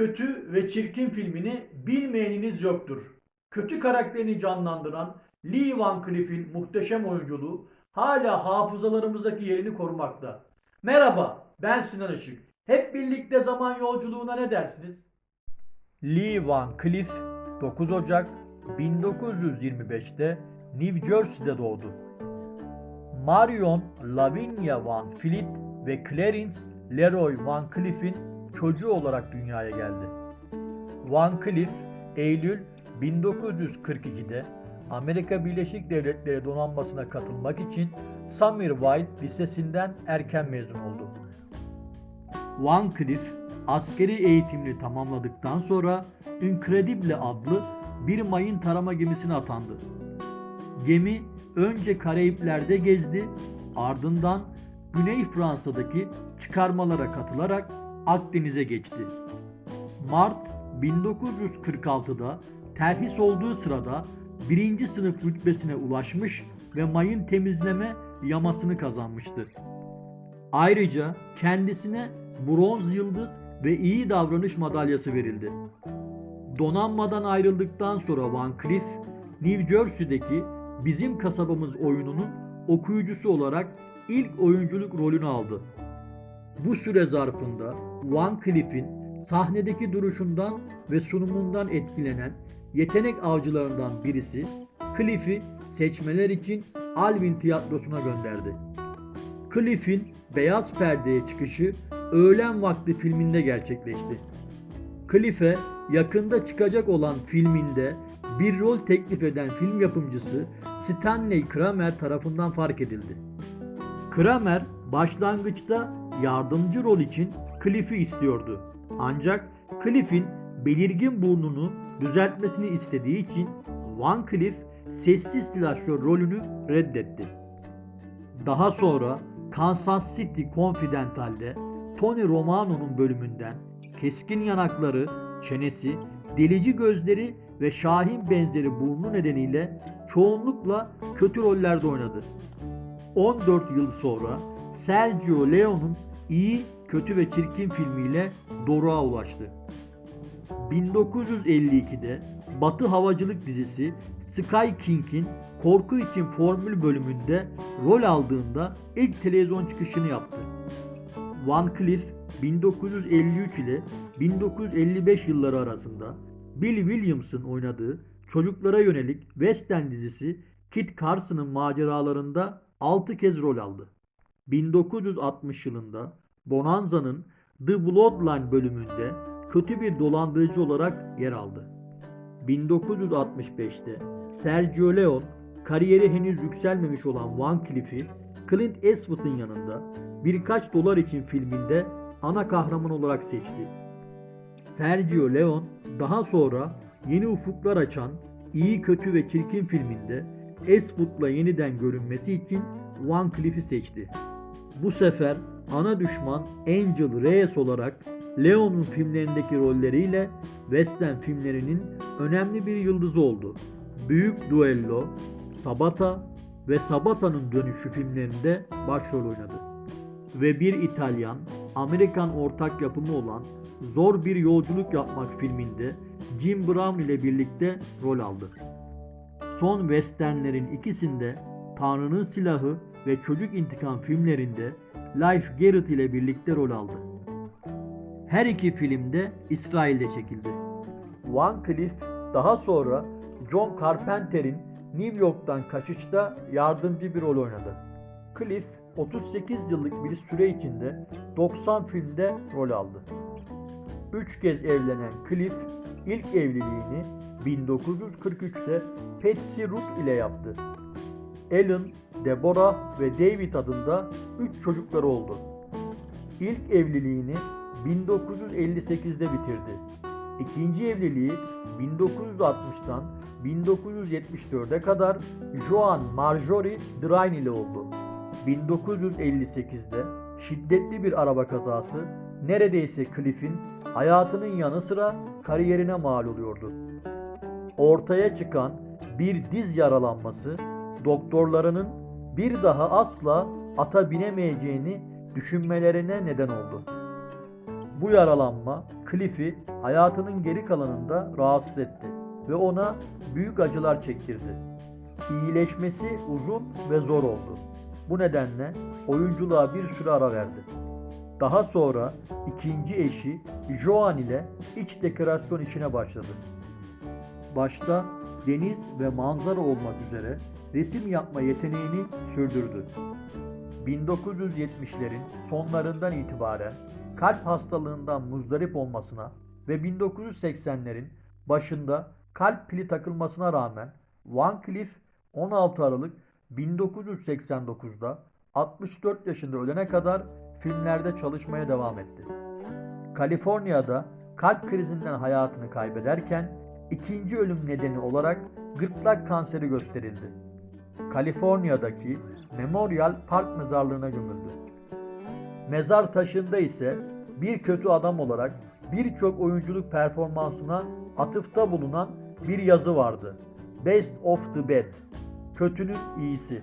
Kötü ve Çirkin filmini bilmeyeniniz yoktur. Kötü karakterini canlandıran Lee Van Cleef'in muhteşem oyunculuğu hala hafızalarımızdaki yerini korumakta. Merhaba, ben Sinan Işık. Hep birlikte zaman yolculuğuna ne dersiniz? Lee Van Cleef 9 Ocak 1925'te New Jersey'de doğdu. Marion Lavinia Van Fleet ve Clarence Leroy Van Cleef'in çocuğu olarak dünyaya geldi. Van Cleef, Eylül 1942'de Amerika Birleşik Devletleri donanmasına katılmak için Summerville Lisesi'nden erken mezun oldu. Van Cleef, askeri eğitimini tamamladıktan sonra Incredible adlı bir mayın tarama gemisine atandı. Gemi önce Karayipler'de gezdi, ardından Güney Fransa'daki çıkarmalara katılarak Akdeniz'e geçti. Mart 1946'da terhis olduğu sırada birinci sınıf rütbesine ulaşmış ve mayın temizleme yamasını kazanmıştır. Ayrıca kendisine bronz yıldız ve iyi davranış madalyası verildi. Donanmadan ayrıldıktan sonra Van Cleef, New Jersey'deki Bizim Kasabamız oyununun okuyucusu olarak ilk oyunculuk rolünü aldı. Bu süre zarfında Van Cleef'in sahnedeki duruşundan ve sunumundan etkilenen yetenek avcılarından birisi Cleef'i seçmeler için Alvin Tiyatrosu'na gönderdi. Cliff'in beyaz perdeye çıkışı öğlen vakti filminde gerçekleşti. Cliff'e yakında çıkacak olan filminde bir rol teklif eden film yapımcısı Stanley Kramer tarafından fark edildi. Kramer başlangıçta yardımcı rol için Cliff'i istiyordu. Ancak Cliff'in belirgin burnunu düzeltmesini istediği için Van Cleef sessiz silahşör rolünü reddetti. Daha sonra Kansas City Confidential'de Tony Romano'nun bölümünden keskin yanakları, çenesi, delici gözleri ve şahin benzeri burnu nedeniyle çoğunlukla kötü rollerde oynadı. 14 yıl sonra Sergio Leone'un İyi, Kötü ve Çirkin filmiyle doruğa ulaştı. 1952'de Batı Havacılık dizisi Sky King'in Korku için Formül bölümünde rol aldığında ilk televizyon çıkışını yaptı. Van Cleef 1953 ile 1955 yılları arasında Bill Williams'ın oynadığı çocuklara yönelik western dizisi Kit Carson'ın maceralarında 6 kez rol aldı. 1960 yılında Bonanza'nın The Bloodline bölümünde kötü bir dolandırıcı olarak yer aldı. 1965'te Sergio Leone kariyeri henüz yükselmemiş olan Van Cleef'i Clint Eastwood'un yanında birkaç dolar için filminde ana kahraman olarak seçti. Sergio Leone daha sonra yeni ufuklar açan İyi Kötü ve Çirkin filminde Eastwood'la yeniden görünmesi için Van Cleef'i seçti. Bu sefer ana düşman Angel Reyes olarak Leo'nun filmlerindeki rolleriyle western filmlerinin önemli bir yıldızı oldu. Büyük Duello, Sabata ve Sabata'nın dönüşü filmlerinde başrol oynadı. Ve bir İtalyan, Amerikan ortak yapımı olan Zor Bir Yolculuk Yapmak filminde Jim Brown ile birlikte rol aldı. Son westernlerin ikisinde Tanrı'nın Silahı ve Çocuk İntikam filmlerinde Life Garrett ile birlikte rol aldı. Her iki filmde İsrail'de çekildi. Van Cleef daha sonra John Carpenter'in New York'tan kaçışta yardımcı bir rol oynadı. Cleef 38 yıllık bir süre içinde 90 filmde rol aldı. Üç kez evlenen Cliff ilk evliliğini 1943'te Patsy Ruth ile yaptı. Ellen, Deborah ve David adında üç çocukları oldu. İlk evliliğini 1958'de bitirdi. İkinci evliliği 1960'tan 1974'e kadar Joan Marjorie Drain ile oldu. 1958'de şiddetli bir araba kazası neredeyse Cliff'in hayatının yanı sıra kariyerine mal oluyordu. Ortaya çıkan bir diz yaralanması doktorlarının bir daha asla ata binemeyeceğini düşünmelerine neden oldu. Bu yaralanma Cliff'i hayatının geri kalanında rahatsız etti ve ona büyük acılar çektirdi. İyileşmesi uzun ve zor oldu. Bu nedenle oyunculuğa bir süre ara verdi. Daha sonra ikinci eşi Joan ile iç dekorasyon işine başladı. Başta deniz ve manzara olmak üzere resim yapma yeteneğini sürdürdü. 1970'lerin sonlarından itibaren kalp hastalığından muzdarip olmasına ve 1980'lerin başında kalp pili takılmasına rağmen Van Cleef 16 Aralık 1989'da 64 yaşında ölene kadar filmlerde çalışmaya devam etti. Kaliforniya'da kalp krizinden hayatını kaybederken ikinci ölüm nedeni olarak gırtlak kanseri gösterildi. Kaliforniya'daki Memorial Park mezarlığına gömüldü. Mezar taşında ise bir kötü adam olarak birçok oyunculuk performansına atıfta bulunan bir yazı vardı. Best of the Bad. Kötünün iyisi.